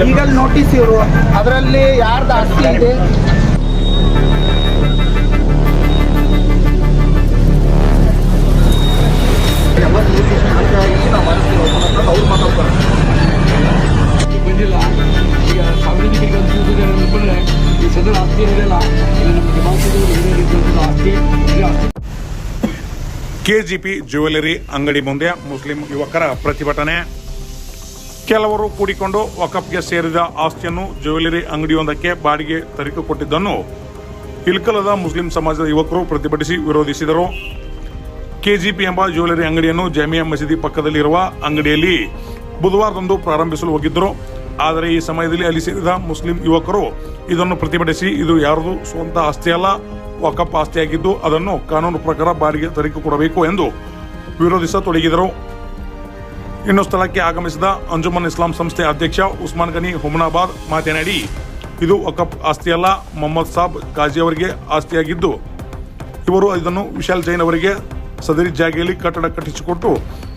Legal notice ಇವರು. ಅದರಲ್ಲಿ ಯಾರ್ದು ಆಸ್ತಿ ಇದೆ? ಕೆಜಿಪಿ ಜ್ಯುವೆಲರಿ ಅಂಗಡಿ ಮುಂದೆ ಮುಸ್ಲಿಂ ಯುವಕರ ಪ್ರತಿಭಟನೆ. ಕೆಲವರು ಕೂಡಿಕೊಂಡು ವಕಫ್ಗೆ ಸೇರಿದ ಆಸ್ತಿಯನ್ನು ಜ್ಯುವೆಲರಿ ಅಂಗಡಿಯೊಂದಕ್ಕೆ ಬಾಡಿಗೆ ತರಿಕು ಕೊಟ್ಟಿದ್ದನ್ನು ಇಲ್ಕಲದ ಮುಸ್ಲಿಂ ಸಮಾಜದ ಯುವಕರು ಪ್ರತಿಭಟಿಸಿ ವಿರೋಧಿಸಿದರು. ಕೆಜಿಪಿ ಎಂಬ ಜ್ಯುವೆಲರಿ ಅಂಗಡಿಯನ್ನು ಜಾಮಿಯಾ ಮಸೀದಿ ಪಕ್ಕದಲ್ಲಿರುವ ಅಂಗಡಿಯಲ್ಲಿ ಬುಧವಾರದಂದು ಪ್ರಾರಂಭಿಸಲು ಹೋಗಿದ್ದರು. ಆದರೆ ಈ ಸಮಯದಲ್ಲಿ ಅಲ್ಲಿ ಸೇರಿದ ಮುಸ್ಲಿಂ ಯುವಕರು ಇದನ್ನು ಪ್ರತಿಭಟಿಸಿ, ಇದು ಯಾರದು ಸ್ವಂತ ಆಸ್ತಿಯಲ್ಲ ವಕಪ್ ಆಸ್ತಿಯಾಗಿದ್ದು ಅದನ್ನು ಕಾನೂನು ಪ್ರಕಾರ ಬಾಡಿಗೆ ತರಿಕೆ ಕೊಡಬೇಕು ಎಂದು ವಿರೋಧಿಸತೊಡಗಿದರು ಇನ್ನು ಸ್ಥಳಕ್ಕೆ ಆಗಮಿಸಿದ ಅಂಜುಮನ್ ಇಸ್ಲಾಂ ಸಂಸ್ಥೆ ಅಧ್ಯಕ್ಷ ಉಸ್ಮಾನ್ ಗನಿ ಹುಮನಾಬಾದ್ ಮಾತನಾಡಿ, ಇದು ವಕಫ್ ಆಸ್ತಿಯಲ್ಲ, ಮೊಹಮ್ಮದ್ ಸಾಬ್ ಕಾಜಿ ಅವರಿಗೆ ಆಸ್ತಿಯಾಗಿದ್ದು, ಇವರು ಇದನ್ನು ವಿಶಾಲ್ ಜೈನ್ ಅವರಿಗೆ ಸದರಿ ಜಾಗೆಯಲ್ಲಿ ಕಟ್ಟಡ ಕಟ್ಟಿಸಿಕೊಟ್ಟು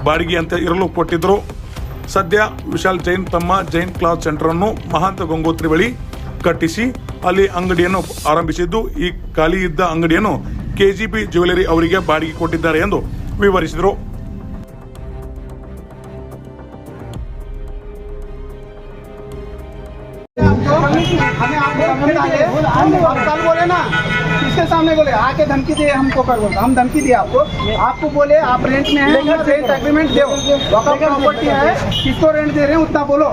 ಬಾಡಿಗೆ ಅಂತ ಇರಲು ಕೊಟ್ಟಿದ್ದರು. ಸದ್ಯ ವಿಶಾಲ್ ಜೈನ್ ತಮ್ಮ ಜೈನ್ ಕ್ಲಾತ್ ಸೆಂಟರ್ ಅನ್ನು ಮಹಾಂತ ಗಂಗೋತ್ರಿ ಬಳಿ ಕಟ್ಟಿಸಿ, ಅಲ್ಲಿ ಅಂಗಡಿಯನ್ನು ಆರಂಭಿಸಿದ್ದು, ಈ ಖಾಲಿ ಇದ್ದ ಅಂಗಡಿಯನ್ನು ಕೆಜಿಪಿ ಜ್ಯುವೆಲರಿ ಅವರಿಗೆ ಬಾಡಿಗೆ ಕೊಟ್ಟಿದ್ದಾರೆ ಎಂದು ವಿವರಿಸಿದರು. हमें आप धमकी आप कल बोले ना किसके सामने बोले? आके धमकी दिए हमको कर बोलते हम धमकी दिए आपको। आपको बोले आप रेंट में है रेंट एग्रीमेंट दो। प्रॉपर्टी है किसको रेंट दे रहे हैं उतना बोलो।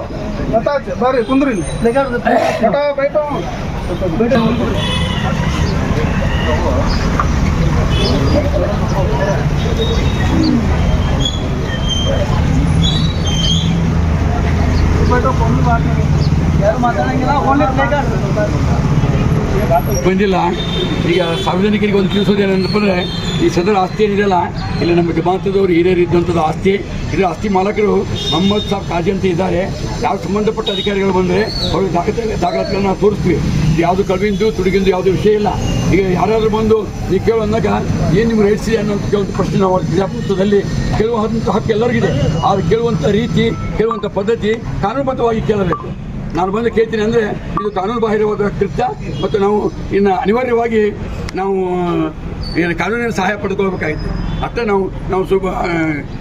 बता बरे कुंदरी। बेटा बैठो। बैठो। बैठो कौन बात नहीं। ಬಂದಿಲ್ಲ. ಈಗ ಸಾರ್ವಜನಿಕರಿಗೆ ಒಂದು ತಿಳಿಸೋದು ಏನಂದ್ರೆ ಈ ಸದರ ಆಸ್ತಿ ಏನಿರಲ್ಲ ಇಲ್ಲಿ ನಮ್ಮ ಜಮಾತದವರು ಹಿರಿಯರು ಇದ್ದಂಥದ್ದು ಆಸ್ತಿ. ಇದರ ಆಸ್ತಿ ಮಾಲಕರು ಮೊಹಮ್ಮದ್ ಸಾಬ್ ಕಾಜಿ ಅಂತ ಇದ್ದಾರೆ. ಯಾವ ಸಂಬಂಧಪಟ್ಟ ಅಧಿಕಾರಿಗಳು ಬಂದರೆ ಅವ್ರಿಗೆ ದಾಖಲೆ ದಾಖಲಾತಿಗಳನ್ನ ತೋರಿಸ್ತೀವಿ. ಯಾವುದು ಕಳವಿಂದು ತುಡುಗಿಂದು ಯಾವುದೇ ವಿಷಯ ಇಲ್ಲ. ಈಗ ಯಾರಾದರೂ ಬಂದು, ನೀವು ಕೇಳು ಅಂದಾಗ, ಏನು ನಿಮ್ಗೆ ರೈಟ್ಸ್ ಅನ್ನೋದು ಅನ್ನೋ ಒಂದು ಪ್ರಶ್ನೆ ನಾವು ಪ್ರಜಾಪ್ರಭುತ್ವದಲ್ಲಿ ಕೇಳುವಂಥ ಹಕ್ಕು ಎಲ್ಲರಿಗಿದೆ. ಆದರೆ ಕೇಳುವಂಥ ರೀತಿ, ಕೇಳುವಂಥ ಪದ್ಧತಿ ಕಾನೂನುಬದ್ಧವಾಗಿ ಕೇಳಬೇಕು. ನಾನು ಬಂದು ಕೇಳ್ತೀನಿ ಅಂದರೆ ಇದು ಕಾನೂನು ಬಾಹಿರವಾದ ಕೃತ್ಯ ಮತ್ತು ನಾವು ಇನ್ನು ಅನಿವಾರ್ಯವಾಗಿ ನಾವು ಏನು ಕಾನೂನಿನ ಸಹಾಯ ಪಡೆದುಕೊಳ್ಬೇಕಾಗಿತ್ತು ಅಷ್ಟೇ ನಾವು ನಾವು ಸ್ವಲ್ಪ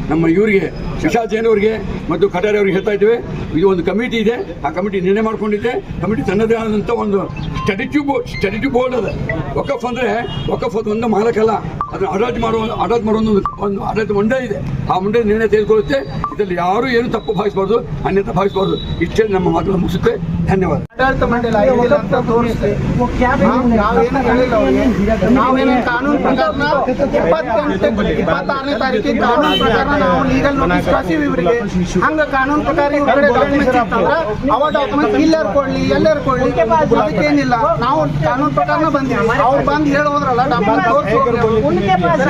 ನಮ್ಮ ಇವರಿಗೆ, ಶಿಕ್ಷಾ ಜೈನ್ ಅವರಿಗೆ ಮತ್ತು ಕಟಾರಿ ಅವರಿಗೆ ಹೇಳ್ತಾ ಇದ್ದೇವೆ. ಇದು ಒಂದು ಕಮಿಟಿ ಇದೆ. ಆ ಕಮಿಟಿ ನಿರ್ಣಯ ಮಾಡಿಕೊಂಡಿದ್ದೆ. ಕಮಿಟಿ ತನ್ನದೇ ಆದಂಥ ಒಂದು ಸ್ಟಡಿಟ್ಯೂ ಬೋರ್ಡ್ ಸ್ಟಡಿಟ್ಯೂ ಬೋರ್ಡ್ ಅದ ವಕಫ್ ಅಂದ್ರೆ ವಕಫ್ ಅದು ಒಂದು ಮಾಲಕಲ್ಲ. ಅದನ್ನು ಅಡಾಜ್ ಮಾಡೋ ಅಡಾಜ್ ಮಾಡೋ ಒಂದು ಒಂದು ಆಡಳಿತ ಮಂಡಳಿ ಇದೆ. ಆ ಮಂಡಳಿ ನಿರ್ಣಯ ತೆಗೆದುಕೊಳ್ಳುತ್ತೆ. ಇದರಲ್ಲಿ ಯಾರು ಏನು ತಪ್ಪು ಭಾವಿಸಬಾರ್ದು ಅನ್ಯತ ಭಾವಿಸಬಾರ್ದು ಇಷ್ಟೇ ನಮ್ಮ ಮಾತುಗಳನ್ನು ಮುಗಿಸುತ್ತೆ. ಧನ್ಯವಾದ. ಆಡಳಿತ ಮಂಡಳಿ ಕಾನೂನು ಪ್ರಕಾರ ಇಪ್ಪತ್ತೆಂಟು ಇಪ್ಪತ್ತಾರನೇ ತಾರೀಕಿಗೆ ಕಾನೂನು ಪ್ರಕಾರ ನಾವು ಲೀಗಲ್ ನೋಟಿಸ್ ಕಳ್ಸೀವಿ ಇವರಿಗೆ ಹಂಗ ಕಾನೂನು ಪ್ರಕಾರ ಇವ್ರ ಕಡೆ ಡಾಕ್ಯುಮೆಂಟ್ಸ್ ಇತ್ತಂದ್ರ ಅವ ಡಾಕ್ಯುಮೆಂಟ್ ಇಲ್ಲಾರು ಕೊಡ್ಲಿ ಎಲ್ಲಾರು ಕೊಡ್ಲಿ ಅದಕ್ಕೇನಿಲ್ಲ ನಾವು ಕಾನೂನು ಪ್ರಕಾರನ ಬಂದಿವಿ. ಅವ್ರು ಬಂದು ಹೇಳೋದ್ರಲ್ಲ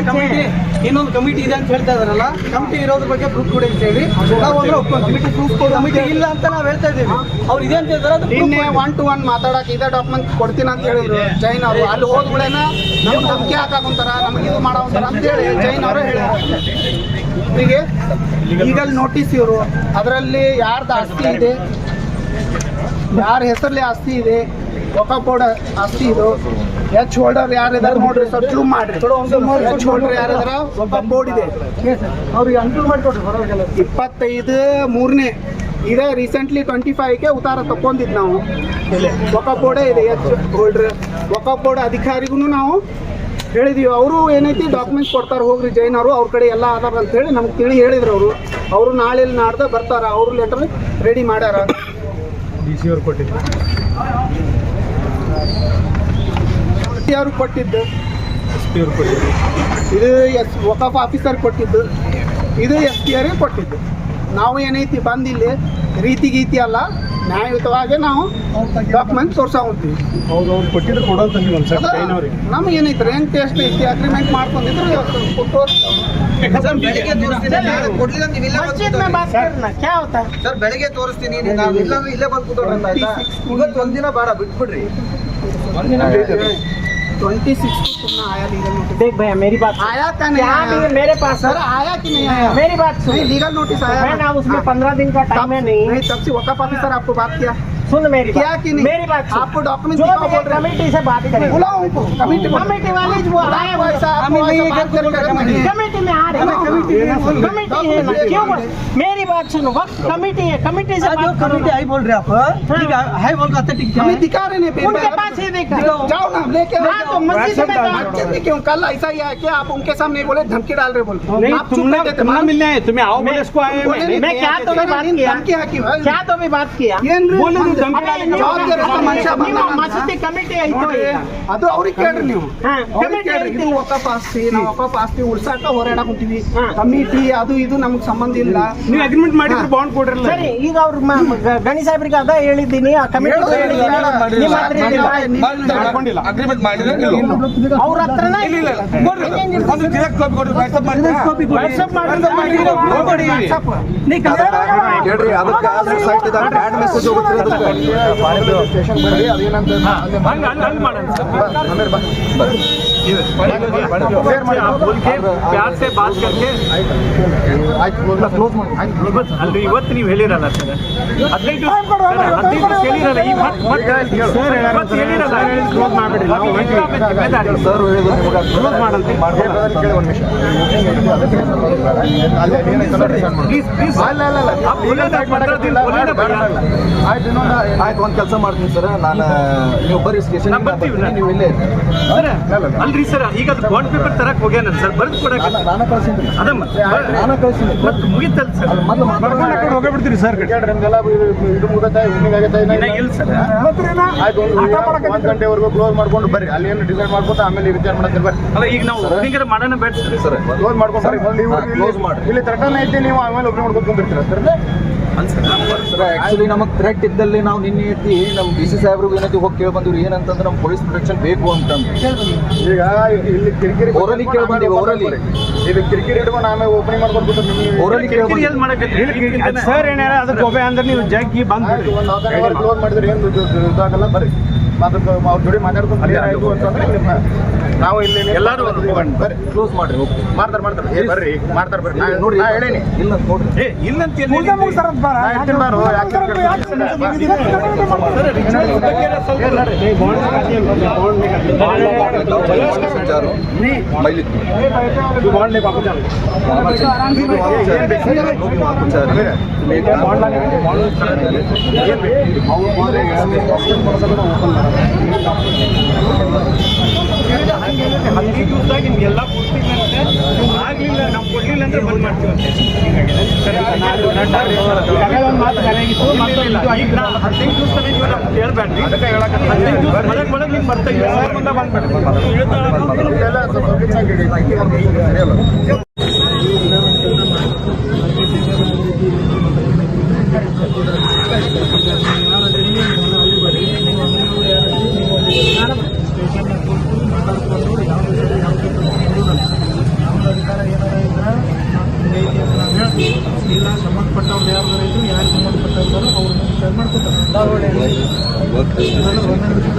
ಕಮಿಟಿ ಇನ್ನೊಂದು ಕಮಿಟಿ ಇದೆ ಅಂತ ಹೇಳ್ತಾ ಇದಾರಲ್ಲ ಕಮಿಟಿ ಇರೋದ್ರ ಬಗ್ಗೆ ಪ್ರೂಫ್ ಕೊಡಿ ಅಂತ ಹೇಳಿ. ನಾವು ಒಪ್ಕೊಂತೀವಿ ಪ್ರೂಫ್ ಕಮಿಟಿ ಇಲ್ಲ ಅಂತ ನಾವು ಹೇಳ್ತಾ ಇದೀವಿ ಅವ್ರು ಇದೆ ಅಂತ ಹೇಳ್ತಾರೆ ನಿನ್ನೆ ಒನ್ ಟು ಒನ್ ಮಾತಾಡಕ್ಕೆ ಇದೇ ಡಾಕ್ಯುಮೆಂಟ್ ಕೊಡ್ತೀನಿ ಅಂತ ಹೇಳಿದ್ರು. ಜೈನ್ ಅವರು. ಅಲ್ಲಿ ಹೋದ್ಗಳೇನ ನಮ್ಗೆ ನಂಬಿಕೆ ಹಾಕಾಕೊಂತಾರ ನಮ್ಗೆ ಇದು ಮಾಡೋಂತಾರ ಅಂತ ಹೇಳಿ ಜೈನ್ ಅವರು ಹೇಳಿದ್ರು. ಇವರಿಗೆ ಲೀಗಲ್ ನೋಟಿಸ್ ಇವರು. ಅದರಲ್ಲಿ ಯಾರ್ದು ಆಸ್ತಿ ಇದೆ? ಯಾರ ಹೆಸರಲ್ಲಿ ಆಸ್ತಿ ಇದೆ? ಒಕ್ಕ ಬೋರ್ಡ್ ಆಸ್ತಿ ಇದು. ಎಚ್ ಹೋಲ್ಡರ್ ಯಾರಿದಾರೆ ನೋಡ್ರಿ ಸರ್ ಜೂಮ್ ಮಾಡ್ರಿ. ಎಚ್ ಹೋಲ್ಡರ್ ಯಾರಿದಾರ? ಬೋರ್ಡ್ ಇದೆ. ಅವ್ರಿಗೆ ಅನುಕೂಲ ಮಾಡಿಕೊಡ್ರಿ ಇಪ್ಪತ್ತೈದು ಮೂರನೇ. ಇದೇ ರೀಸೆಂಟ್ಲಿ ಟ್ವೆಂಟಿ ಫೈವ್ಗೆ ಉತ್ತಾರ ತಗೊಂಡಿದ್ದು ನಾವು. ಒಕ್ಕ ಬೋರ್ಡೇ ಇದೆ ಎಚ್ ಹೋಲ್ಡ್ರ್ ಒಕ್ಕ ಬೋರ್ಡ್ ಅಧಿಕಾರಿಗೂ ನಾವು ಹೇಳಿದೀವಿ. ಅವರು ಏನೈತಿ ಡಾಕ್ಯುಮೆಂಟ್ಸ್ ಕೊಡ್ತಾರೆ ಹೋಗ್ರಿ ಜೈನ್ ಅವರು. ಅವ್ರ ಕಡೆ ಎಲ್ಲ ಅದಾರ ಅಂತ ಹೇಳಿ ನಮ್ಗೆ ತಿಳಿ ಹೇಳಿದ್ರು ಅವರು. ಅವರು ನಾಳೆ ನಾಡ್ದ ಬರ್ತಾರ ಅವರು ಲೆಟರ್ ರೆಡಿ ಮಾಡ್ಯಾರ. ಯಾರು ಕೊಟ್ಟಿದ್ದು. ಇದು ಎಸ್ ಒಕಾಫ್ ಆಫೀಸರ್ ಕೊಟ್ಟಿದ್ದು. ಇದು ಎಸ್ ಪಿ ಆರಿಗೆ ಕೊಟ್ಟಿದ್ದು. ನಾವು ಏನೈತಿ ಬಂದಿಲ್ಲಿ ರೀತಿ ಗೀತಿ ಅಲ್ಲ ನ್ಯಾಯಯುತವಾಗಿ ನಾವು ಡಾಕ್ಯುಮೆಂಟ್ ತೋರಿಸ್ತೀವಿ ಹೋಗ್ತೀವಿ ನಮ್ಗೆ ಏನೈತಿ ರೆಂಟ್ ಟೆಸ್ಟ್ ಐತಿ ಅಗ್ರಿಮೆಂಟ್ ಮಾಡ್ಕೊಂಡಿದ್ರು ಬೆಳಗ್ಗೆ ತೋರಿಸ್ತೀನಿ ಇಲ್ಲೇ ಬಂದು ಇವತ್ತು ಒಂದಿನ ಬೇಡ ಬಿಟ್ಬಿಡ್ರಿ. 完全的 ट्वेंटी सिक्स तुमने आया लीगल नोटिस देख भैया मेरी बात आया क्या नहीं आया? भी मेरे पास सर आया कि नहीं आया? मेरी बात सुन। लीगल नोटिस आया मैं ना उसमें हाँ। पंद्रह दिन का टाइम है नहीं। नहीं तब से वकफ ऑफिसर आपको बात किया। सुन मेरी क्या बात। कि नहीं? मेरी बात आपको डॉक्यूमेंट जो भी बोल रहे कमेटी से बात करें। बुलाओ उनको। कमेटी। कमेटी वाले जो आए आपको हमें नहीं का नहीं है। कमेटी में आ रहे हैं। कमेटी में है। कमेटी है क्यों मेरी बात सुनो वक्त कमेटी है कमेटी से बात करो। कमिटी आई बोल रहे आप ठीक है हाई बोल रहा था ठीक है हमें दिखा रहे हैं। पेपर। उनके पास ही देखा। जाओ ना लेके आओ, हाँ, तो जाओ। मस्जिद में तो- बातचीत भी क्यों कल ऐसा ही है कि आप उनके सामने बोले धमकी डाल रहे बोले नहीं आप चुप तुमने बैठे थे, तुमने मालूम? मिलने आए तुम्हें आओ मैं- बोले इसको आए बोले नहीं, मैं क्या तो भी बात किया धमकी है कि भाई क्या तो भी बात किया ಏನ್ರಿ? बोले ನೀವು धमकी ಅದೇ डाली ನೀವು ಜವಾಬ್ದಾರಿ ಅಂತ ಮನುಷ್ಯ ಬಂದ ನಂತರ ಮಸೂತಿ ಕಮಿಟಿ ಐತೋ ನೋಡ್ರಿ, ಈಗ ಅದು ಅವ್ರಿಗೆ ಕೇಳ್ರಿ ನೀವು ಹಾ, ಅವ್ರಿಗೆ ಕಮಿಟಿ ಕೇಳ್ರಿ ಐತಿ ಇದು ವಕಫ್ ಆಸ್ತಿ ನಾವು ವಕಫ್ ಆಸ್ತಿ ಉಳ್ಸಾಕ ಹೋರಾಡ ಕುಂತೀವಿ ಹಾ. ಕಮಿಟಿ ಅದು ಇದು ನಮ್ಗೆ ಸಂಬಂಧ ಇಲ್ಲ ನೀವು ಅಗ್ರಿಮೆಂಟ್ ಮಾಡಿದ್ರೆ ಬಾಂಡ್ ಕೊಡ್ರಲ್ಲ ಸರಿ ಈಗ ಅವ್ರ ಮ- ಮ- ಗ- ಗಣಿ ಸಾಹೇಬ್ರಿಗೆ ಅದ ಹೇಳಿದ್ದೀನಿ ಆ ಕಮಿಟಿ ಹೇಳೋದು ಹೇಳಿದ್ದೀನಿ ಬೇಡ. ನಿಮ್ಮ ಹತ್ರ ಹೇಳಿಲ್ಲ. ಮಾಡ್ಕೊಂಡಿಲ್ಲ ಅಗ್ರಿಮೆಂಟ್ ಮಾಡಿದ್ರೆ ಇಲ್ಲ ಅವ್ರ ಹತ್ರನ ಇಲ್ಲ ಒಂದು direct copy ಕೊಡಿ, WhatsApp ಮಾಡಿ. ವಾಟ್ಸಪ್ ಮಾಡಿ ಕೊಡಿ. ಹೇಳ್ರಿ ಅದಕ್ಕೆ ಸೈಟ್ ಬ್ಯಾಡ್ ಮೆಸೇಜ್ ಹೋಗುತ್ತೆ ಅದಕ್ಕೆ. ಹಂಗ ಹಂಗ ಹಂಗ ಮಾಡೋಣ ಪ್ಯಾರ್ ಸೆ ಬಾತ್ ಕರ್ಕೆ ಇವತ್ತು ಅಲ್ರಿ ಇವತ್ತು ನೀವು ಹೇಳಿರಲ್ಲ ಸರ್. ಹದಿನೈದು ಸರ್, ಹದಿನೈದು ದಿವಸ ಹೇಳಿರಲ್ಲ ಈಗ ಮತ್ತೆ ಮತ್ತೆ ಇವತ್ತು ಹೇಳಿರಲ್ಲ ಕ್ಲೋಸ್ ಮಾಡ್ಬಿಡ್ರಿ ನಮ್ಮ ಜಿಮ್ಮೆದಾರಿ ಪ್ಲೀಸ್ ಪ್ಲೀಸ್ ಅಲ್ಲ ಅಲ್ಲ ಆಯ್ತು ಇನ್ನೊಂದು ಆಯ್ತು ಒಂದು ಕೆಲಸ ಮಾಡ್ತೀನಿ ಸರ್. ನಾನು ನೀವು ಬರೀ ಸ್ಟೇಷನ್ ನೀವು ಇಲ್ಲೇ ಸರ್ ಅಲ್ರಿ ಸರ್ ಈಗ ಅದು ಬಾಂಡ್ ಪೇಪರ್ ತರಕ್ ಹೋಗ್ಯಾನ ಸರ್ ಬರೆದು ಕೊಡಕ್ಕೆ. ನಾನು ಕಳ್ಸಿದ್ದೀನಿ. ಅದೇ ಮತ್ತೆ ನಾನು ಕಳ್ಸಿದ್ದೀನಿ. ಮತ್ತೆ ಮುಗಿತಲ್ಲ ಸರ್? ಮೊದಲು ಬರ್ಕೊಂಡು ಕಡೆ ಹೋಗ್ಬಿಡ್ತೀರಿ ಸರ್. ನಿಮ್ಗೆಲ್ಲ ಇದು ಮುಗತ್ತೆ ಹಿಂಗಾಗತ್ತೆ ಇಲ್ಲ? ಸರ್. ಆಯ್ತು ಒಂದು ಗಂಟೆವರೆಗೂ ಕ್ಲೋಸ್ ಮಾಡ್ಕೊಂಡು ಬರ್ರಿ. ಅಲ್ಲಿ ಏನು ಡಿಸೈಡ್ ಮಾಡ್ಕೊತ ಆಮೇಲೆ ವಿಚಾರ ಮಾಡ್ತೀರಿ ಬರ್ರಿ. ಅಲ್ಲ ಈಗ ನಾವು ಹಿಂಗಾರೆ ಮಾಡೋಣ ಬೇಡ ಸರ್. ಕ್ಲೋಸ್ ಮಾಡ್ಕೊಂಡು ಬರ್ರಿ. ಕ್ಲೋಸ್ ಮಾಡಿ ಇಲ್ಲಿ ತರಟನ ಐತಿ ನೀವು ಆಮೇಲೆ ಒಬ್ಬರು ಮಾಡ್ಕೊಂಡು ಬಂದಿರ್ತೀರ ಸರ್? ಸರ್ ಆಕ್ಚುಲಿ ನಮಗೆ ಥ್ರೆಟ್ ಇದ್ದಲ್ಲಿ ನಾವು ನಿನ್ನೆ ಐತಿ ನಮ್ಮ ಡಿ ಸಿ ಸಾಹೇಬ್ರಿಗೆ ಏನೈತಿ ಹೋಗಿ ಕೇಳಿ ಬಂದಿವ್ರಿ ಏನಂತಂದ್ರೆ ನಮ್ಮ ಪೊಲೀಸ್ ಪ್ರೊಟೆಕ್ಷನ್ ಬೇಕು ಅಂತಂದ್ರೆ. ಈಗ ಇಲ್ಲಿ ಕಿರಿಕಿರಿ Orally ಕೇಳ್ ಬಂದೀವಿ, orally. ಇದು ಕಿರಿಕಿರಿ ಇಟ್ಕೊಂಡು ಆಮೇಲೆ ಓಪನಿಂಗ್ ಮಾಡ್ಕೊಂಡು ಕೂತ್ರೆ ನಿಮ್ಗೆ ಓರಲಿ ಕೇಳಿ ಕಿರಿಕಿರಿ ಎಲ್ಲಿ ಮಾಡಕ್ಕೆ ಸರ್ ಏನಾರ ಅದಕ್ಕೆ ಅಂದ್ರೆ ನೀವು ಜಗ್ಗಿ ಬಂದು ಕ್ಲೋಸ್ ಮಾಡಿದ್ರೆ ಏನು ಬರ್ರಿ. ಮಾತಾಡ್ಕೊ ಅವ್ರ ಜೋಡಿ ಮಾತಾಡ್ಕೊಂಡು ಕ್ಲಿಯರ್ ಆಯ್ತು ಅಂತಂದ್ರೆ ನಿಮ್ಮ ನಾವು ಇಲ್ಲಿ ಎಲ್ಲರೂ ಬರ್ರಿ ಕ್ಲೋಸ್ ಮಾಡ್ರಿ ಓಕೆ ಮಾಡ್ತಾರೆ ಮಾಡ್ತಾರೆ ಏ ಬರ್ರಿ ಮಾಡ್ತಾರೆ ಬರ್ರಿ ನೋಡಿ ನಾ ಹೇಳೇನಿ ಇಲ್ಲ ನೋಡ್ರಿ ಏ ಬಾರೋ, ಯಾಕೆ ಕಿರಿಕಿರಿ ಸಂಚಾರು ಮೈಲಿತ್ತು ಹದಿನೈದು ದಿವಸದಾಗ ನಿಮ್ಗೆಲ್ಲ ಪೂರ್ತಿ ನೀವು ಆಗಲಿಲ್ಲ ನಾವು ಹದಿನೈದು ದಿವಸದಲ್ಲಿ ನೀವು ನಮ್ಗೆ ಕೇಳ್ಬೇಡ್ರಿ ನಿಮ್ಗೆ ಬರ್ತಾ ಇಲ್ಲ ಸರ್ ಮುಂದೆ ಬಂದ್ಬಿಡ್ರಿ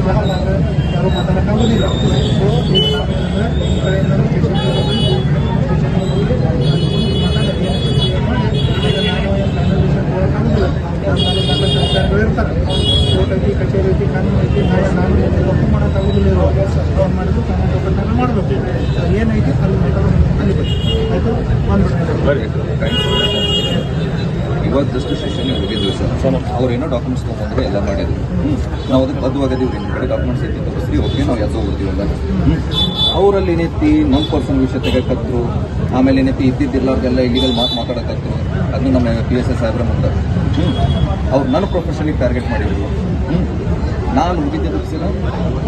ಇದೆಲ್ಲ ಸ್ವಲ್ಪ ಪಬ್ಲಿಕ್ ಆಗಿದೆ ಸರಿಯಲ್ಲ ಇವಾಗ ಡಾಕ್ಯುಮೆಂಟ್ಸ್ ತೊಗೊಂಡ್ರೆ ಎಲ್ಲ ಮಾಡಿದ್ರು ನಾವು ಅದಕ್ಕೆ ಬದ್ಧವಾಗಿದ್ದೀವಿ ನಿಮ್ಮ ಕಡೆ ಡಾಕ್ಯುಮೆಂಟ್ಸ್ ಐತಿ ತೋರಿಸ್ರಿ ಓಕೆ ನಾವು ಎದ್ದು ಹೋಗ್ತೀವಲ್ಲ ಅವರಲ್ಲಿ ಏನೈತಿ ನಮ್ಮ ಪರ್ಸನ್ ವಿಷಯ ತೆಗಕತ್ರು ಆಮೇಲೆ ಏನೈತಿ ಇದ್ದಿದ್ದಿಲ್ಲವ್ರಿಗೆಲ್ಲ ಇಲ್ಲಿಗಲ್ ಮಾತು ಮಾತಾಡಕತ್ರು. ಅದನ್ನು ನಮ್ಮ ಪಿ ಎಸ್ ಎಸ್ ಸಾಹೇಬ್ರ ಮುಂದೆ. ಅವ್ರು ನನ್ನ ಪ್ರೊಫೆಷನಿಗೆ ಟಾರ್ಗೆಟ್ ಮಾಡಿದ್ರು. ನಾನು ಹೋಗಿದ್ದೆ ಸರ್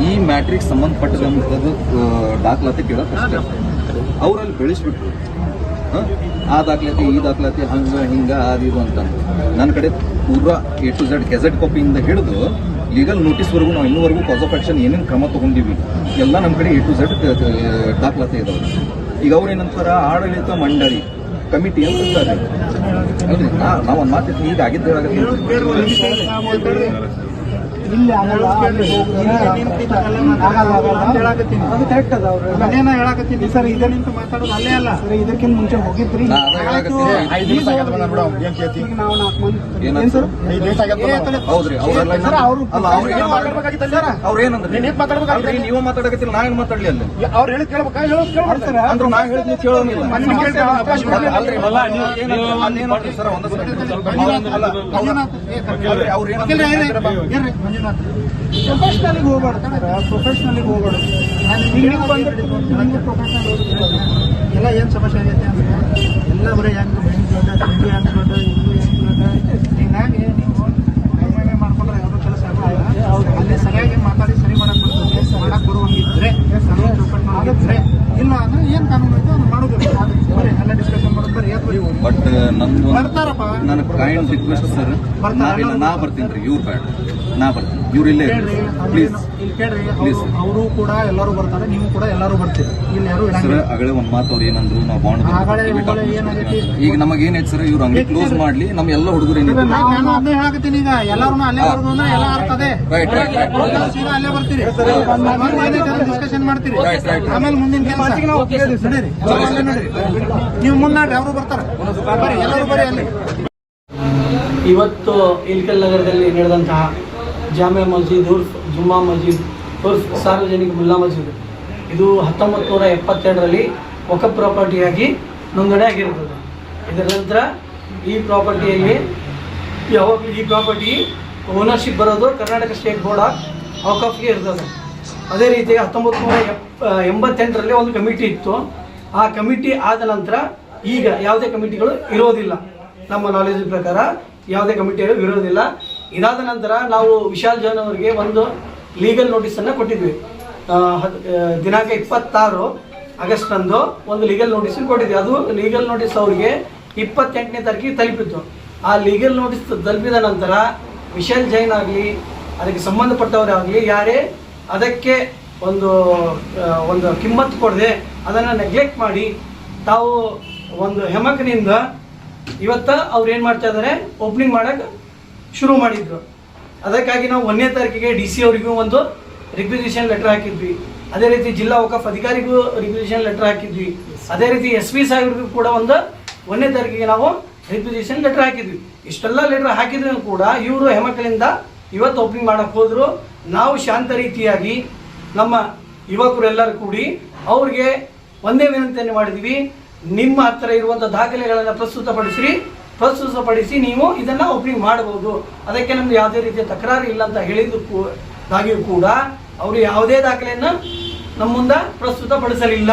ಈ ಮ್ಯಾಟ್ರಿಗೆ ಸಂಬಂಧಪಟ್ಟದಂಥದ್ದು ದಾಖಲಾತಿ ಕೇಳೋ ಅಷ್ಟೇ. ಅವರಲ್ಲಿ ಬೆಳೆಸ್ಬಿಟ್ರು. ಹಾಂ? ಆ ದಾಖಲಾತಿ, ಈ ದಾಖಲಾತಿ, ಹಂಗ, ಹಿಂಗೆ, ಅದು, ಇದು ಅಂತ. ನನ್ನ ಕಡೆ ಪೂರಾ ಎ ಟು ಝೆಡ್ ಗೆಜೆಟ್ ಕಾಪಿಯಿಂದ ಹಿಡಿದು ಲೀಗಲ್ ನೋಟಿಸ್ವರೆಗೂ ನಾವು ಇನ್ನೂವರೆಗೂ ಕಾಸ್ ಆಫ್ ಆಕ್ಷನ್ ಏನೇನು ಕ್ರಮ ತೊಗೊಂಡಿವಿ, ಎಲ್ಲ ನಮ್ಮ ಕಡೆ ಎ ಟು ಝೆಡ್ ದಾಖಲಾತಿ ಇದಾವೆ. ಈಗ ಅವ್ರು ಏನಂತಾರೆ, ಆಡಳಿತ ಮಂಡಳಿ ಕಮಿಟಿ ಅಂತ ಅಂತಾರೆ ನಾವು ಒಂದ್ ಮಾತು ಈಗ ಹೇಳಕತ್ತೀನಿ. ಇಲ್ಲಿ ಆಗಲ್ಲ ಆಗಲ್ಲ ಅದು ಕರೆಕ್ಟ್ ಅದ ಅವ್ರು. ಹೇಳಕತ್ತೀನಿ. ಸರ್ ಇದೇ ನಿಂತು ಮಾತಾಡೋದು ಅಲ್ಲೇ ಅಲ್ಲ. ಸರ್ ಇದಕ್ಕಿಂತ ಮುಂಚೆ ಹೋಗಿದ್ರಿ. ಈಗ ನಾವು ನಾಲ್ಕು ಮಂದಿ ಏನ್ ಸರ್? ಐದು ದಿವಸ ಹೌದ್ರಿ ಸರ್ ಅವರು ಅಲ್ಲ ಅವ್ರು ನೀವು? ಅವ್ರು ಏನಂದ್ರೆ ಮಾತಾಡಕತ್ತಿಲ್ಲ ನಾ ಏನ್ ಮಾತಾಡ್ಲಿ ಅಲ್ಲಿ? ಅವ್ರು ಹೇಳಿದ್ ಕೇಳ್ಬೇಕಾ? ಹೇಳೋದ್ ಕೇಳ್ಬಿಡ್ತಾರೆ. ಅಂದ್ರು ನಾ ಹೇಳಿದ್ ನೀವು. ಅಲ್ರಿ ಅಲ್ಲ ಅಲ್ಲಿ ಸರ್ ಒಂದೇ ಸೆಕೆಂಡ್. ಏನಂತ ಪ್ರೊಫೆಷನಲಿಗೆ ಹೋಗ್ಬಾರ್ದು ಪ್ರೊಫೆಷನಲಿಗೆ ಹೋಗ್ಬಾರ್ದು ಹಿಂಗೆ ಬಂದು ಪ್ರೊಫೆಷನಲ್ ಎಲ್ಲ ಏನು ಸಮಸ್ಯೆ ಆಗೈತೆ ಅಂದ್ರೆ ಎಲ್ಲ ಬರೀ ಹೆಂಗ್ ಹಿಂದೂ ಹೆಂಗ್ ದೊಡ್ಡ ಹಿಂದೂ ಹೆಂಗ್ ದೊಡ್ಡ ಹಿಂಗಾಗಿ ನೀವು ಮಾಡ್ಕೊಂಡ್ರೆ ಯಾವುದೋ ಕೆಲಸ ಆಗಲ್ಲ ಅಲ್ಲಿ ಸರಿಯಾಗಿ ಮಾತಾಡಿ ಸರಿ ಮಾಡಕ್ ಬರ್ತದೆ. ಮಾಡಕ್ ಬರುವಂಗಿದ್ರೆ ಕಾನೂನು ಚೌಕಟ್ಟಿನೊಳಗಿದ್ರೆ ಇಲ್ಲ ಅಂದ್ರೆ ಏನು ಕಾನೂನು ಐತೆ ಅದು ಮಾಡೋದು. ಬರೀ ಎಲ್ಲ ಡಿಸ್ಕಷನ್ ಮಾಡೋದು ಬರೀ ಯಾಕೋ ಬಟ್ ನಂದು ಬರ್ತಾರಪ್ಪ. ನನ್ನ ಕ್ಲೈಂಟ್ ರಿಕ್ವೆಸ್ಟ್ ಸರ್ ನಾವಿಲ್ಲ ನಾ ಬರ್ತೀನಿ ರೀ ಇವ್ರು ಬೇಡ ನಾ ಬರ್ತೀನಿ. ಇವ್ರು ಇಲ್ಲೇ ಪ್ಲೀಸ್ ಇಲ್ಲಿ ಕೇಳ್ರಿ Please. ಅವರು ಕೂಡ ಎಲ್ಲರೂ ಬರ್ತಾರೆ ನೀವು ಕೂಡ ಎಲ್ಲರೂ ಬರ್ತೀರಿ. ಇಲ್ಲಿ ಯಾರು ಸರ್ ಅಗಳೇ ಒಂದ್ ಮಾತು ಅವ್ರು ಏನಂದ್ರು ನಾವು ಬಾಂಡ್ ಈಗ ನಮಗೆ ಏನೈತೆ ಸರ್ ಇವ್ರು ಅಂಗಡಿ ಕ್ಲೋಸ್ ಮಾಡ್ಲಿ ನಮ್ಮ ಎಲ್ಲ ಹುಡುಗರು ಏನಿದೆ ನಾನು ಅದೇ ಹೇಳಕತ್ತೀನಿ ಈಗ. ಎಲ್ಲರೂ ಅಲ್ಲೇ ಬರೋದು ಅಂದ್ರೆ ಎಲ್ಲ ಆಗ್ತದೆ ರೈಟ್ ರೈಟ್ ರೈಟ್ ಸೀದಾ ಅಲ್ಲೇ ಬರ್ತೀರಿ. ಡಿಸ್ಕಷನ್ ಮಾಡ್ತೀರಿ. ಆಮೇಲೆ ಮುಂದಿನ ಕೆಲಸ. ನಡೀರಿ ನೀವು ಮುನ್ನಾಡ್ರಿ ಅವರು ಬರ್ತಾರೆ. ಬರ್ರಿ ಎಲ್ಲರೂ ಬರ್ರಿ ಅಲ್ಲಿ. ಇವತ್ತು ಇಲ್ಕಲ್ ನಗರದಲ್ಲಿ ನಡೆದಂತಹ ಜಾಮಿಯಾ ಮಸ್ಜಿದ್, ಉರ್ಫ್, ಜುಮ್ಮಾ ಮಸ್ಜಿದ್, ಉರ್ಫ್ ಸಾರ್ವಜನಿಕ ಮುಲ್ಲಾ ಮಸ್ಜಿದ್. ಇದು ಹತ್ತೊಂಬತ್ತು ನೂರ ಎಪ್ಪತ್ತೆರಡರಲ್ಲಿ ಒಕ ಪ್ರಾಪರ್ಟಿಯಾಗಿ ನೋಂದಣಿ ಆಗಿರುತ್ತದೆ ಇದರ ನಂತರ ಈ ಪ್ರಾಪರ್ಟಿಯಲ್ಲಿ ಯಾವಾಗಲೂ ಈ ಪ್ರಾಪರ್ಟಿ ಓನರ್ಶಿಪ್ ಬರೋದು ಕರ್ನಾಟಕ ಸ್ಟೇಟ್ ಬೋರ್ಡ್ ಆಫ್ ವಕಫ್ಗೆ ಇರ್ತದೆ. ಅದೇ ರೀತಿ ಹತ್ತೊಂಬತ್ತು ನೂರ ಎಂಬತ್ತೆಂಟರಲ್ಲಿ ಒಂದು ಕಮಿಟಿ ಇತ್ತು. ಆ ಕಮಿಟಿ ಆದ ನಂತರ ಈಗ ಯಾವುದೇ ಕಮಿಟಿಗಳು ಇರೋದಿಲ್ಲ. ನಮ್ಮ ನಾಲೆಜ್ ಪ್ರಕಾರ ಯಾವುದೇ ಕಮಿಟಿಗಳು ಇರೋದಿಲ್ಲ. ಇದಾದ ನಂತರ ನಾವು ವಿಶಾಲ್ ಜೈನ್ ಅವರಿಗೆ ಒಂದು ಲೀಗಲ್ ನೋಟಿಸನ್ನು ಕೊಟ್ಟಿದ್ವಿ. ದಿನಾಂಕ ಇಪ್ಪತ್ತಾರು ಆಗಸ್ಟ್ನಂದು ಒಂದು ಲೀಗಲ್ ನೋಟಿಸ್ ಕೊಟ್ಟಿದ್ವಿ. ಅದು ಲೀಗಲ್ ನೋಟಿಸ್ ಅವರಿಗೆ ಇಪ್ಪತ್ತೆಂಟನೇ ತಾರೀಕಿಗೆ ತಲುಪಿತ್ತು. ಆ ಲೀಗಲ್ ನೋಟಿಸ್ ತಲುಪಿದ ನಂತರ ವಿಶಾಲ್ ಜೈನ್ ಆಗಲಿ, ಅದಕ್ಕೆ ಸಂಬಂಧಪಟ್ಟವರಾಗಲಿ ಯಾರೇ ಅದಕ್ಕೆ ಒಂದು ಒಂದು ಕಿಮ್ಮತ್ತು ಕೊಡದೆ ಅದನ್ನು ನೆಗ್ಲೆಕ್ಟ್ ಮಾಡಿ ತಾವು ಒಂದು ಹೆಮಕನಿಂದ ಇವತ್ತು ಅವ್ರು ಏನು ಮಾಡ್ತಾ ಇದ್ದಾರೆ ಓಪನಿಂಗ್ ಮಾಡಕ್ಕೆ ಶುರು ಮಾಡಿದ್ರು. ಅದಕ್ಕಾಗಿ ನಾವು ಒಂದನೇ ತಾರೀಕಿಗೆ ಡಿ ಸಿ ಅವರಿಗೂ ಒಂದು ರಿಕ್ವಿಸಿಷನ್ ಲೆಟರ್ ಹಾಕಿದ್ವಿ. ಅದೇ ರೀತಿ ಜಿಲ್ಲಾ ವಕಫ್ ಅಧಿಕಾರಿಗೂ ರಿಕ್ವಿಸಿಷನ್ ಲೆಟರ್ ಹಾಕಿದ್ವಿ. ಅದೇ ರೀತಿ ಎಸ್ ಪಿ ಸಾಹೇಬ್ರಿಗೂ ಕೂಡ ಒಂದು ಒಂದನೇ ತಾರೀಕಿಗೆ ನಾವು ರಿಕ್ವಿಸಿಷನ್ ಲೆಟರ್ ಹಾಕಿದ್ವಿ. ಇಷ್ಟೆಲ್ಲ ಲೆಟರ್ ಹಾಕಿದ್ರು ಕೂಡ ಇವರು ಹೆಮಕಲಿಂದ ಇವತ್ತು ಓಪನಿಂಗ್ ಮಾಡಕ್ಕೆ ಹೋದ್ರು. ನಾವು ಶಾಂತ ರೀತಿಯಾಗಿ ನಮ್ಮ ಯುವಕರೆಲ್ಲರೂ ಕೂಡಿ ಅವ್ರಿಗೆ ಒಂದೇ ವಿನಂತಿಯನ್ನು ಮಾಡಿದ್ವಿ. ನಿಮ್ಮ ಹತ್ರ ಇರುವಂಥ ದಾಖಲೆಗಳನ್ನು ಪ್ರಸ್ತುತಪಡಿಸಿ ಪ್ರಸ್ತುತಪಡಿಸಿ ನೀವು ಇದನ್ನು ಓಪನಿಂಗ್ ಮಾಡಬಹುದು. ಅದಕ್ಕೆ ನಮ್ಗೆ ಯಾವುದೇ ರೀತಿಯ ತಕರಾರು ಇಲ್ಲ ಅಂತ ಹೇಳಿದಾಗಿಯೂ ಕೂಡ ಅವರು ಯಾವುದೇ ದಾಖಲೆಯನ್ನು ನಮ್ಮ ಮುಂದೆ ಪ್ರಸ್ತುತಪಡಿಸಲಿಲ್ಲ.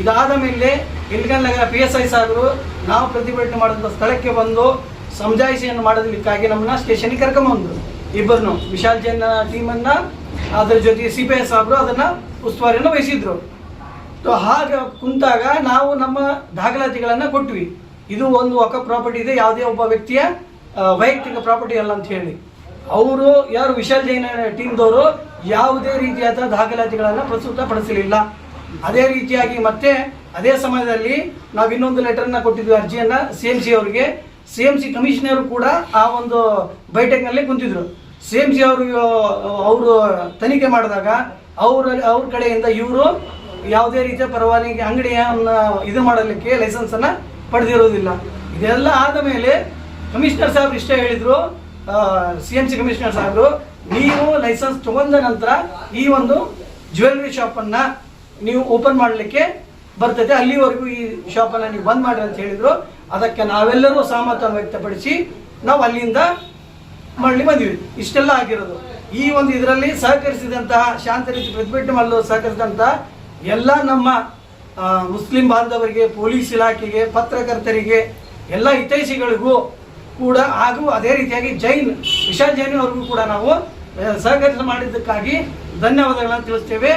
ಇದಾದ ಮೇಲೆ ಇಲ್ಗನ್ ನಗರ ಪಿ ಎಸ್ ಐ ಸಾಹೇಬರು ನಾವು ಪ್ರತಿಭಟನೆ ಮಾಡಿದಂಥ ಸ್ಥಳಕ್ಕೆ ಬಂದು ಸಮಜಾಯಿಷಿಯನ್ನು ಮಾಡೋದಕ್ಕಾಗಿ ನಮ್ಮನ್ನ ಸ್ಟೇಷನ್ಗೆ ಕರ್ಕೊಂಬಂದರು ಇಬ್ಬರನ್ನು ವಿಶಾಲ್ ಜೈನ್ ಟೀಮನ್ನು, ಅದರ ಜೊತೆ ಸಿ ಪಿ ಎಸ್ ಸಾಹೇಬರು ಅದನ್ನು ಉಸ್ತುವಾರಿಯನ್ನು ವಹಿಸಿದ್ರು. ಹಾಗೆ ಕುಂತಾಗ ನಾವು ನಮ್ಮ ದಾಖಲಾತಿಗಳನ್ನು ಕೊಟ್ವಿ. ಇದು ಒಂದು ಒಕ ಪ್ರಾಪರ್ಟಿ ಇದೆ, ಯಾವುದೇ ಒಬ್ಬ ವ್ಯಕ್ತಿಯ ವೈಯಕ್ತಿಕ ಪ್ರಾಪರ್ಟಿ ಅಲ್ಲ ಅಂತ ಹೇಳಿ. ಅವರು, ಯಾರು ವಿಶಾಲ್ ಜೈನ ಟೀಮ್ದವರು ಯಾವುದೇ ರೀತಿಯಾದ ದಾಖಲಾತಿಗಳನ್ನು ಪ್ರಸ್ತುತ ಪಡಿಸಲಿಲ್ಲ ಅದೇ ರೀತಿಯಾಗಿ ಮತ್ತೆ ಅದೇ ಸಮಯದಲ್ಲಿ ನಾವು ಇನ್ನೊಂದು ಲೆಟರ್ನ ಕೊಟ್ಟಿದ್ವಿ ಅರ್ಜಿಯನ್ನ ಸಿ ಎಂ ಸಿ ಅವರಿಗೆ. ಸಿ ಎಂ ಸಿ ಕಮಿಷನರ್ ಕೂಡ ಆ ಒಂದು ಬೈಠಕ್ನಲ್ಲಿ ಕುಂತಿದ್ರು. ಸಿ ಎಂ ಸಿ ಅವರು ಅವರು ತನಿಖೆ ಮಾಡಿದಾಗ ಅವರ, ಅವ್ರ ಕಡೆಯಿಂದ ಇವರು ಯಾವುದೇ ರೀತಿಯ ಪರವಾನಗಿ ಅಂಗಡಿಯನ್ನ ಇದು ಮಾಡಲಿಕ್ಕೆ ಲೈಸೆನ್ಸನ್ನು ಪಡೆದಿರೋದಿಲ್ಲ. ಇದೆಲ್ಲ ಆದ ಮೇಲೆ ಕಮಿಷನರ್ ಸಾಹೇಬ್ ಇಷ್ಟೇ ಹೇಳಿದ್ರು ಸಿ ಎಂ ಸಿ ಕಮಿಷನರ್ ಸಾಹೇಬರು ನೀವು ಲೈಸೆನ್ಸ್ ತಗೊಂಡ ನಂತರ ಈ ಒಂದು ಜ್ಯುವೆಲ್ರಿ ಶಾಪನ್ನು ನೀವು ಓಪನ್ ಮಾಡಲಿಕ್ಕೆ ಬರ್ತದೆ. ಅಲ್ಲಿವರೆಗೂ ಈ ಶಾಪನ್ನು ನೀವು ಬಂದ್ ಮಾಡ್ರಿ ಅಂತ ಹೇಳಿದರು. ಅದಕ್ಕೆ ನಾವೆಲ್ಲರೂ ಸಹಮತವನ್ನು ವ್ಯಕ್ತಪಡಿಸಿ ನಾವು ಅಲ್ಲಿಂದ ಮರಳಿ ಬಂದಿವಿ. ಇಷ್ಟೆಲ್ಲ ಆಗಿರೋದು. ಈ ಒಂದು ಇದರಲ್ಲಿ ಸಹಕರಿಸಿದಂತಹ ಶಾಂತ ರೀತಿ ಪ್ರತಿಭಟನೆ ಮಾಡಲು ಸಹಕರಿಸಿದಂತಹ ಎಲ್ಲ ನಮ್ಮ ಮುಸ್ಲಿಂ ಬಾಂಧವರಿಗೆ, ಪೊಲೀಸ್ ಇಲಾಖೆಗೆ, ಪತ್ರಕರ್ತರಿಗೆ, ಎಲ್ಲ ಹಿತೈಷಿಗಳಿಗೂ ಕೂಡ ಹಾಗೂ ಅದೇ ರೀತಿಯಾಗಿ ಜೈನ್, ವಿಶಾಲ್ ಜೈನ್ ಅವ್ರಿಗೂ ಕೂಡ ನಾವು ಸಹಕರಿಸ ಮಾಡಿದ್ದಕ್ಕಾಗಿ ಧನ್ಯವಾದಗಳನ್ನು ತಿಳಿಸ್ತೇವೆ.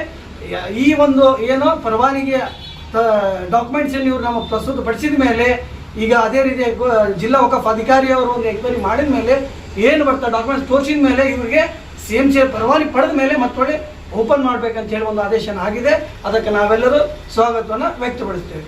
ಈ ಒಂದು ಏನು ಪರವಾನಿಗೆ ಡಾಕ್ಯುಮೆಂಟ್ಸ್ ಇವರು ನಮಗೆ ಪ್ರಸ್ತುತಪಡಿಸಿದ ಮೇಲೆ, ಈಗ ಅದೇ ರೀತಿ ಜಿಲ್ಲಾ ವಕಫ್ ಅಧಿಕಾರಿಯವರು ಒಂದು ಎಕ್ವೈರಿ ಮಾಡಿದ ಮೇಲೆ, ಏನು ಬರ್ತಾ ಡಾಕ್ಯುಮೆಂಟ್ಸ್ ತೋರಿಸಿದ ಮೇಲೆ ಇವರಿಗೆ ಸಿ ಎಂ ಸಿ ಪರವಾನಗಿ ಪಡೆದ ಮೇಲೆ ಮತ್ತೊಳ್ಳೆ ಓಪನ್ ಮಾಡಬೇಕಂತ ಹೇಳಿ ಒಂದು ಆದೇಶ ಆಗಿದೆ. ಅದಕ್ಕೆ ನಾವೆಲ್ಲರೂ ಸ್ವಾಗತವನ್ನು ವ್ಯಕ್ತಪಡಿಸ್ತೇವೆ.